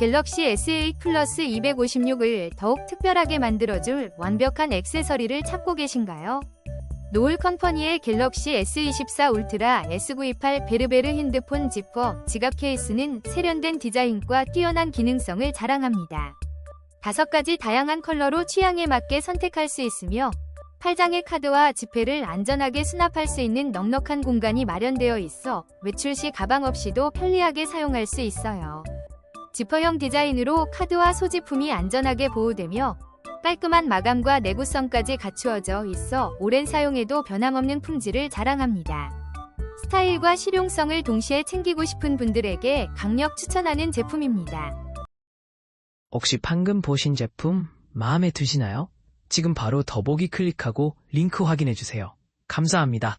갤럭시 S8 플러스 256을 더욱 특별하게 만들어줄 완벽한 액세서리를 찾고 계신가요? 노을 컴퍼니의 갤럭시 S24 울트라 S928 베르베르 핸드폰 지퍼 지갑 케이스는 세련된 디자인과 뛰어난 기능성을 자랑합니다. 다섯 가지 다양한 컬러로 취향에 맞게 선택할 수 있으며 팔장의 카드와 지폐를 안전하게 수납할 수 있는 넉넉한 공간이 마련되어 있어 외출 시 가방 없이도 편리하게 사용할 수 있어요. 지퍼형 디자인으로 카드와 소지품이 안전하게 보호되며 깔끔한 마감과 내구성까지 갖추어져 있어 오랜 사용에도 변함없는 품질을 자랑합니다. 스타일과 실용성을 동시에 챙기고 싶은 분들에게 강력 추천하는 제품입니다. 혹시 방금 보신 제품 마음에 드시나요? 지금 바로 더보기 클릭하고 링크 확인해주세요. 감사합니다.